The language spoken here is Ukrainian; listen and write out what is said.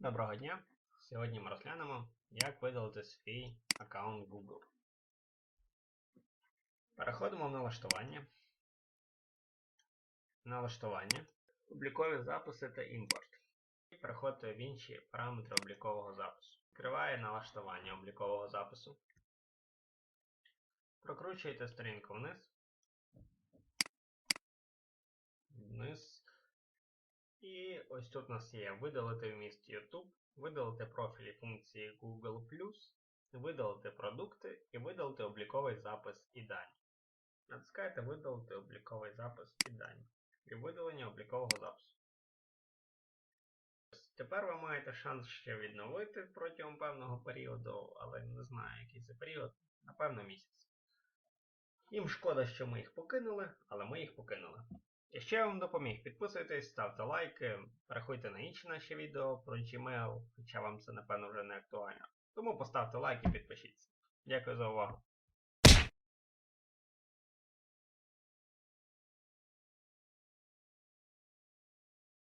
Доброго дня! Сьогодні ми розглянемо, як видалити свій аккаунт Google. Переходимо в налаштування. Налаштування. Облікові записи та імпорт. І переходите в інші параметри облікового запису. Відкриває налаштування облікового запису. Прокручуєте сторінку вниз. Вниз. І ось тут у нас є видалити вміст YouTube, видалити профілі функції Google+, видалити продукти і видалити обліковий запис і дані. Натискаєте видалити обліковий запис і дані. І видалення облікового запису. Тепер ви маєте шанс ще відновити протягом певного періоду, але не знаю, який це період, напевно місяць. Їм шкода, що ми їх покинули, але ми їх покинули. Якщо я вам допоміг, підписуйтесь, ставте лайки, переходьте на інші наші відео про Gmail, хоча вам це напевно вже не актуально. Тому поставте лайк і підпишіться. Дякую за увагу.